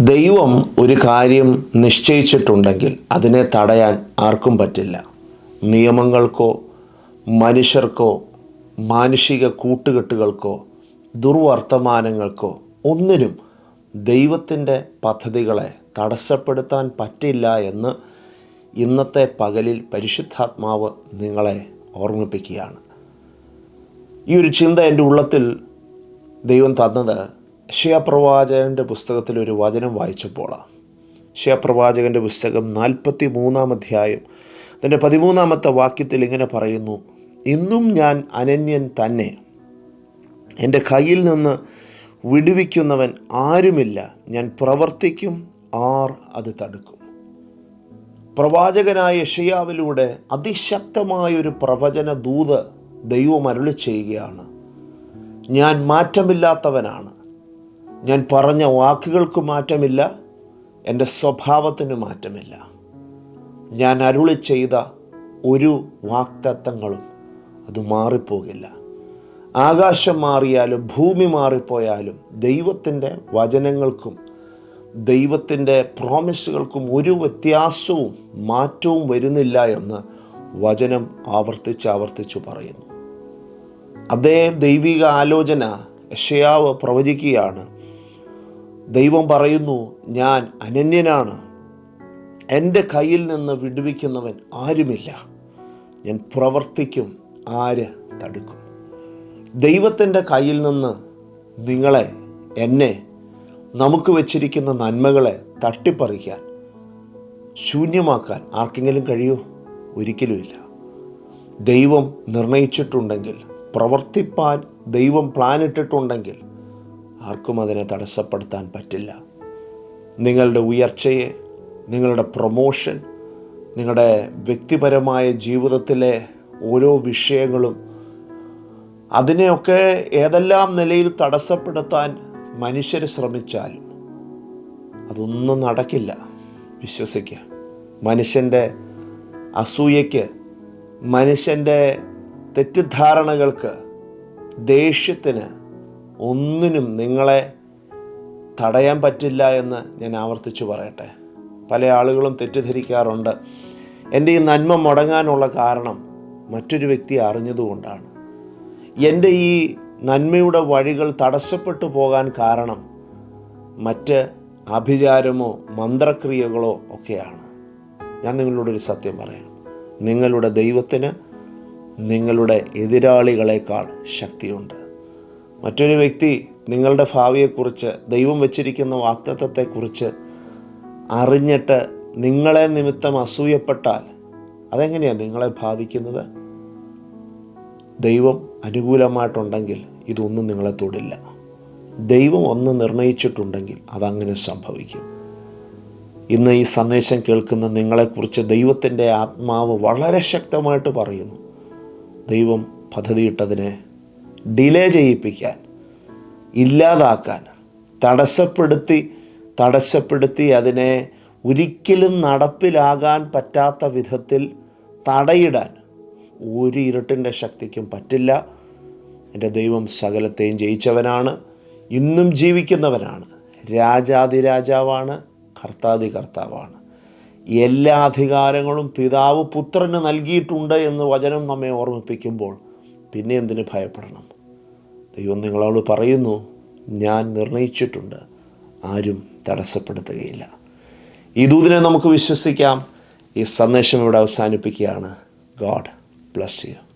ദൈവം ഒരു കാര്യം നിശ്ചയിച്ചിട്ടുണ്ടെങ്കിൽ അതിനെ തടയാൻ ആർക്കും പറ്റില്ല. നിയമങ്ങൾക്കോ മനുഷ്യർക്കോ മാനുഷിക കൂട്ടുകെട്ടുകൾക്കോ ദുർവർത്തമാനങ്ങൾക്കോ ഒന്നിനും ദൈവത്തിന്റെ പദ്ധതികളെ തടസ്സപ്പെടുത്താൻ പറ്റില്ല എന്ന് ഇന്നത്തെ പകലിൽ പരിശുദ്ധാത്മാവ് നിങ്ങളെ ഓർമ്മിപ്പിക്കുകയാണ്. ഈ ഒരു ചിന്ത എന്റെ ഉള്ളത്തിൽ ദൈവം തന്നത് ഷയാപ്രവാചകന്റെ പുസ്തകത്തിൽ ഒരു വചനം വായിച്ചപ്പോഴാണ് ഷിയപ്രവാചകന്റെ പുസ്തകം നാൽപ്പത്തി മൂന്നാം അധ്യായം അതിന്റെ പതിമൂന്നാമത്തെ വാക്യത്തിൽ ഇങ്ങനെ പറയുന്നു ഇന്നും ഞാൻ അനന്യൻ തന്നെ. എന്റെ കയ്യിൽ നിന്ന് വിടുവിക്കുന്നവൻ ആരുമില്ല. ഞാൻ പ്രവർത്തിക്കും ആർ അത് തടുക്കും. പ്രവാചകനായ യഷയാവിലൂടെ അതിശക്തമായൊരു പ്രവചന ദൂത് ദൈവം അരുളി ചെയ്യുകയാണ് ഞാൻ മാറ്റമില്ലാത്തവനാണ്. ഞാൻ പറഞ്ഞ വാക്കുകൾക്ക് മാറ്റമില്ല എന്റെ സ്വഭാവത്തിന് മാറ്റമില്ല. ഞാൻ അരുളി ചെയ്ത ഒരു വാക്തത്വങ്ങളും അത് മാറിപ്പോകില്ല. ആകാശം മാറിയാലും ഭൂമി മാറിപ്പോയാലും ദൈവത്തിന്റെ വചനങ്ങൾക്കും ദൈവത്തിന്റെ പ്രോമിസുകൾക്കും ഒരു വ്യത്യാസവും മാറ്റവും വരുന്നില്ല എന്ന് വചനം ആവർത്തിച്ച് ആവർത്തിച്ചു പറയുന്നു. അതേ ദൈവിക ആലോചന യഷയാവ് പ്രവചിക്കുകയാണ്. ദൈവം പറയുന്നു ഞാൻ അനന്യനാണ്. എന്റെ കയ്യിൽ നിന്ന് വിടുവിക്കുന്നവൻ ആരുമില്ല. ഞാൻ പ്രവർത്തിക്കും ആര് തടുക്കും. ദൈവത്തിന്റെ കയ്യിൽ നിന്ന് നിങ്ങളെ എന്നെ നമുക്ക് വച്ചിരിക്കുന്ന നന്മകളെ തട്ടിപ്പറിക്കാൻ ശൂന്യമാക്കാൻ ആർക്കെങ്കിലും കഴിയുമോ ഒരിക്കലുമില്ല. ദൈവം നിർണയിച്ചിട്ടുണ്ടെങ്കിൽ പ്രവർത്തിപ്പാൻ ദൈവം പ്ലാൻ ഇട്ടിട്ടുണ്ടെങ്കിൽ ആർക്കും അതിനെ തടസ്സപ്പെടുത്താൻ പറ്റില്ല. നിങ്ങളുടെ ഉയർച്ചയെ നിങ്ങളുടെ പ്രൊമോഷൻ നിങ്ങളുടെ വ്യക്തിപരമായ ജീവിതത്തിലെ ഓരോ വിഷയങ്ങളും അതിനെയൊക്കെ ഏതെല്ലാം നിലയിൽ തടസ്സപ്പെടുത്താൻ മനുഷ്യർ ശ്രമിച്ചാലും അതൊന്നും നടക്കില്ല. വിശ്വസിക്കുക. മനുഷ്യന്റെ അസൂയയ്ക്ക് മനുഷ്യന്റെ തെറ്റിദ്ധാരണകൾക്ക് ദേഷ്യത്തിന് ഒന്നിനും നിങ്ങളെ തടയാൻ പറ്റില്ല എന്ന് ഞാൻ ആവർത്തിച്ചു പറയട്ടെ. പല ആളുകളും തെറ്റിദ്ധരിക്കാറുണ്ട്. എന്റെ ഈ നന്മ മുടങ്ങാനുള്ള കാരണം മറ്റൊരു വ്യക്തി അറിഞ്ഞതുകൊണ്ടാണ്. എന്റെ ഈ നന്മയുടെ വഴികൾ തടസ്സപ്പെട്ടു പോകാൻ കാരണം മറ്റ് അഭിചാരമോ മന്ത്രക്രിയകളോ ഒക്കെയാണ്. ഞാൻ നിങ്ങളോടൊരു സത്യം പറയാം. നിങ്ങളുടെ ദൈവത്തിന് നിങ്ങളുടെ എതിരാളികളെക്കാൾ ശക്തിയുണ്ട്. മറ്റൊരു വ്യക്തി നിങ്ങളുടെ ഭാവിയെക്കുറിച്ച് ദൈവം വച്ചിരിക്കുന്ന വാക്തത്വത്തെക്കുറിച്ച് അറിഞ്ഞിട്ട് നിങ്ങളെ നിമിത്തം അസൂയപ്പെട്ടാൽ അതെങ്ങനെയാണ് നിങ്ങളെ ബാധിക്കുന്നത്? ദൈവം അനുകൂലമായിട്ടുണ്ടെങ്കിൽ ഇതൊന്നും നിങ്ങളെ തൊടില്ല. ദൈവം ഒന്ന് നിർണയിച്ചിട്ടുണ്ടെങ്കിൽ അതങ്ങനെ സംഭവിക്കും. ഇന്ന് ഈ സന്ദേശം കേൾക്കുന്ന നിങ്ങളെക്കുറിച്ച് ദൈവത്തിന്റെ ആത്മാവ് വളരെ ശക്തമായിട്ട് പറയുന്നു. ദൈവം പദ്ധതിയിട്ടതിനെ ഡിലേ ചെയ്യിപ്പിക്കാൻ ഇല്ലാതാക്കാൻ തടസ്സപ്പെടുത്തി തടസ്സപ്പെടുത്തി അതിനെ ഒരിക്കലും നടപ്പിലാകാൻ പറ്റാത്ത വിധത്തിൽ തടയിടാൻ ഒരു ഇരുട്ടിന്റെ ശക്തിക്കും പറ്റില്ല. എന്റെ ദൈവം സകലത്തെയും ജയിച്ചവനാണ് ഇന്നും ജീവിക്കുന്നവനാണ് രാജാതിരാജാവാണ് കർത്താതി കർത്താവാണ് എല്ലാ അധികാരങ്ങളും പിതാവ് പുത്രന് നൽകിയിട്ടുണ്ട് എന്ന് വചനം നമ്മെ ഓർമ്മിപ്പിക്കുമ്പോൾ പിന്നെ എന്തിനു ഭയപ്പെടണം? ദൈവം നിങ്ങളോട് പറയുന്നു ഞാൻ നിർണയിച്ചിട്ടുണ്ട് ആരും തടസ്സപ്പെടുത്തുകയില്ല. ഈ ദൂതിനെ നമുക്ക് വിശ്വസിക്കാം. ഈ സന്ദേശം ഇവിടെ അവസാനിപ്പിക്കുകയാണ്. God bless you.